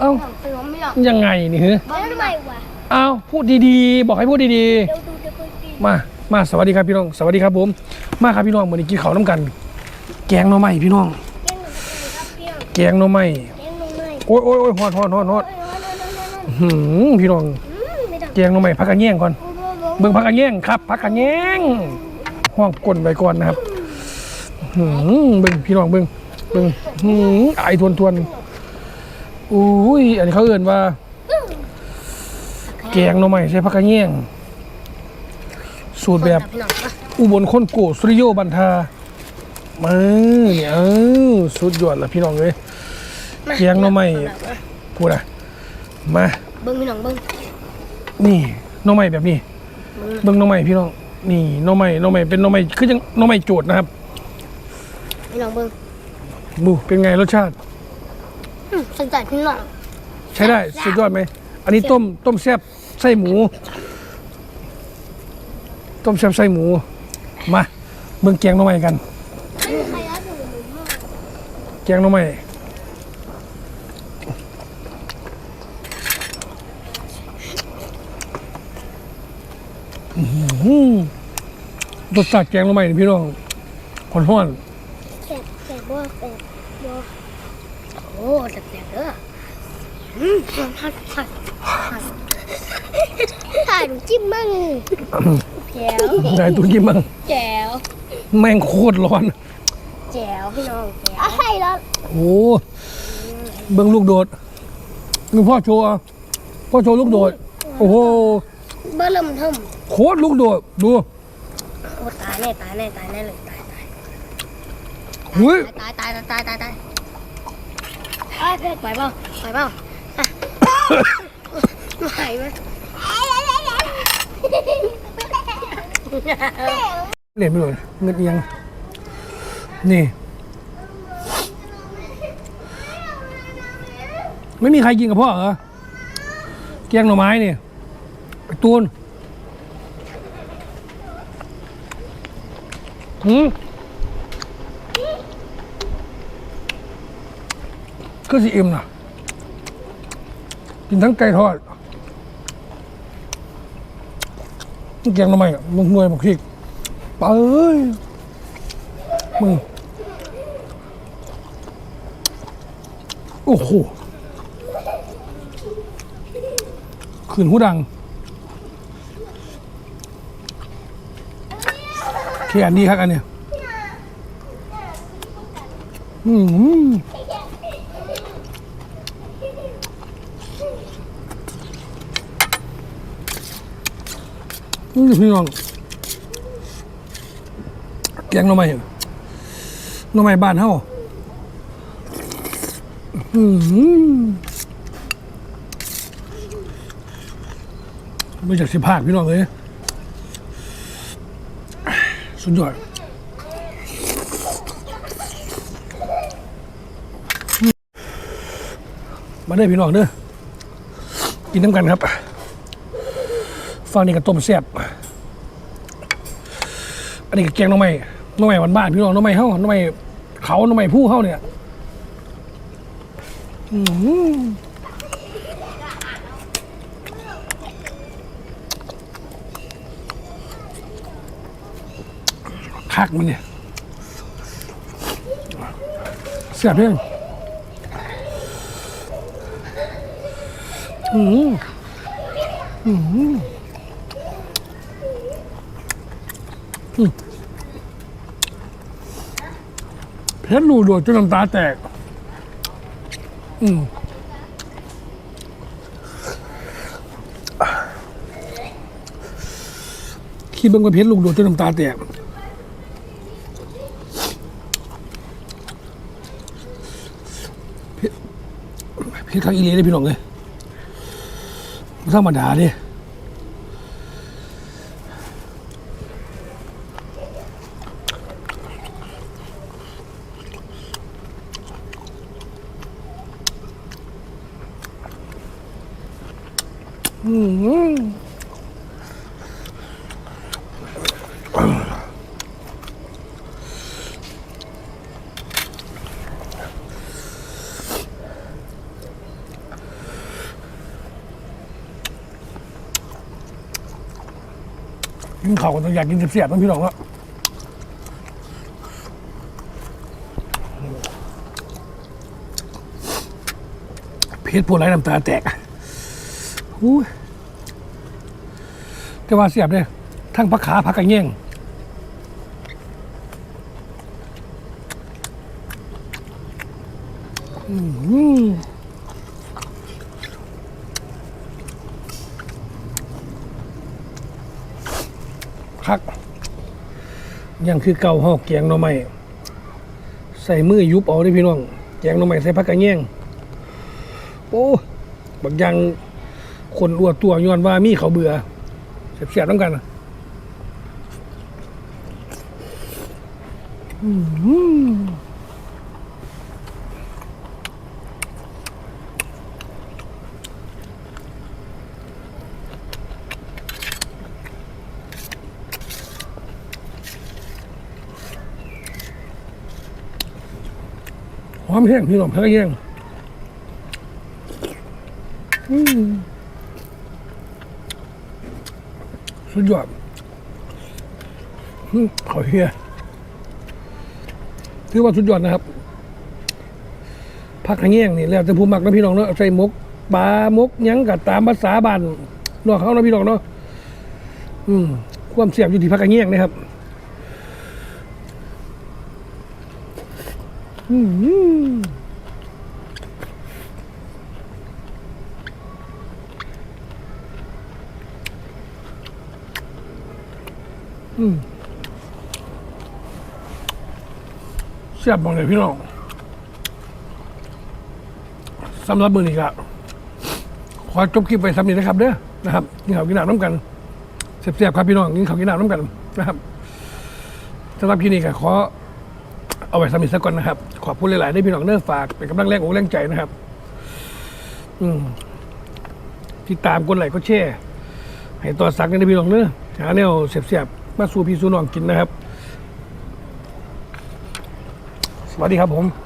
เอ้าขนมไม่หรอกยังไงนี่ฮะบ้าทำไมวะเอ้าพูดดีๆ บอกให้พูดดีเดี๋ยวดูเดี๋ยวดูดีๆ มา มาสวัสดีครับพี่น้อง สวัสดีครับผม มาครับพี่น้องวันนี้กินข้าวน้ำกัน แกงหน่อไม้พี่น้อง เลี้ยงหนูครับเลี้ยงแกงหน่อไม้เลี้ยงหนูหน่อยโอ้ยโอ้ยโอ้ยฮอดฮอดฮอดฮอดโอ้ยโอ้ยโอ้ยโอ้ยโอ้ยหืมพี่น้อง อืมไม่ต้องแกงหน่อไม้พักกันแย่งก่อน โอ้โหโอ้โหเบิ่งพักกันแย่งครับพักกันแย่งห้องกลนไปก่อนนะครับหืมเบิ่งพี่น้องเบิ่งเบิ่งหืมไอทวนทวนๆ อุ้ยอันนี้เขาเอื่นว่า แกงหน่อไม้ใช้พักกันแย่งสูตรแบบพี่น้องอะอุบลคนโกสุริโยบันทามาเนี่ยเออสุดยอดละพี่น้องเลยเลี้ยงหน่อไม้พูดอะมาเบิ้งพี่น้องเบิ้งนี่หน่อไม้แบบนี้ เบิ่งหน่อไม้พี่น้องนี่หน่อไม้หน่อไม้เป็นหน่อไม้คือจังหน่อไม้โจดนะครับพี่น้องเบิ้งบูเป็นไงรสชาติ อืมสนใจพี่น้องใช้ได้สุดยอดไหม อันนี้ต้มต้มแซ่บไส้หมู ต้มแซ่บไส้หมู มาเบิ่งแกงหน่อไม้กันใครรับหนูหนูมากแกงหน่อไม้อื้อหือรสชาติแกงหน่อไม้นี่พี่น้องคนห้อน แสบแสบบ่แสบบ่ โอ้แสบแสบเด้ออืมฮัดฮัดฮัดถ่ายหนูจิ้มมั่งแจ๋วได้ตุนกินมั้งแจ๋วแม่งโคตรร้อน แจ๋วพี่น้องแจ๋วอะไรล่ะโอ้เบิ่งลูกโดดนี่พ่อโชว์อะพ่อโชว์ลูกโดด โอ้โห เบอร์เริ่มเทิมโคตรลูกโดด ดูโอ้ตายแน่ตายแน่ตายแน่เลยตายตายเฮ้ย ตายตายตายตายตายตาย ไปไปเปล่าไปเปล่าอะไหวไหมเล่นไปเลยเงินเอียง นี่ ไม่มีใครกินกับพ่อเหรอแกงหน่อไม้นี่ไอ้ตูนหืม ก็สิอิ่มนะกินทั้งไก่ทอดแกงหน่อไม้อะมึงหน่วยบักพริกไปเอ้ยมึงโอ้โหขืนหูดังแค่อันนี้ครับอันเนี้ยอืม พี่น้องแกงหน่อไม้หน่อไม้บ้านเฮาอืมไม่จากสิภาคพี่น้องเลยสุดยอดมาได้พี่น้องเด้อกินน้ำกันครับฟังนี่กับต้มแซ่บ นนี้กับแกงน้องไม้น้องไม้บ้านๆพี่น้องน้องไม้เฮ้าน้องไม้เขาน้องไม้ผู้เฮ้าเนี่ยอืมคักมันเนี่ยเสียบเลยอืมอืมอืม เพชรรูโดดจนน้ำตาแตก อืมคิดเบ้างว่าเพชรลูกโดดจนน้ำตาแตกเพี่ข้างอีเลียได้พี่น้องเลยไม่ธรรมดาดิอืม กินข้าวก็ต้องอยากกินเสียบๆต้องพี่หลงละเพชรพูดไรน้ำตาแตก อู้แต่ว่าเสียบเนี่ยทั้งพักขาพักกระเงี้ยงอืมคัก ยังคือเก่าหอกแกงหน่อไม้ใส่มือยุบเอาได้พี่น้องแกงหน่อไม้ใส่ผักกระเงี้ยงโอ้บางอย่าง คนอวดตัวย้อนว่ามีเขาเบื่อเสียบๆต้องกันหอมแห้งพี่น้องผักกระเงี้งอืม สุดยอดอืมขอเฮียถือว่าสุดยอดนะครับผักกระเงี้ยงนี่แล้วจะผู้มักนะพี่น้องเนาะใส่มกปลามกยังกับตามภาษาบ้านนอกเขาเนาะพี่น้องเนาะอืมความเสียบอยู่ที่ผักกระเงี้ยงนะครับอืม อืมเสียบมองเลยพี่น้องสำหรับมือนี้ก็ขอจบคลิปไปสำนี้นะครับเด้อนะครับกินข้าวกินน้ำน้ำกันเสียบๆครับพี่น้องกินข้าวกินน้ำน้ำกันนะครับสำหรับคลิปนี้ก็ขอเอาไว้สมิธซะก่อนนะครับ ขอบคุณหลายๆได้พี่น้องเนื้อฝากเป็นกำลังแรงอกแรงใจนะครับ อืมที่ตามกดไลค์ก็แช่ให้ต่อสักนได้พี่น้องเนื้อหาแนวเสียบๆ มาสู่พี่สู่น้องกินนะครับ สวัสดีครับผม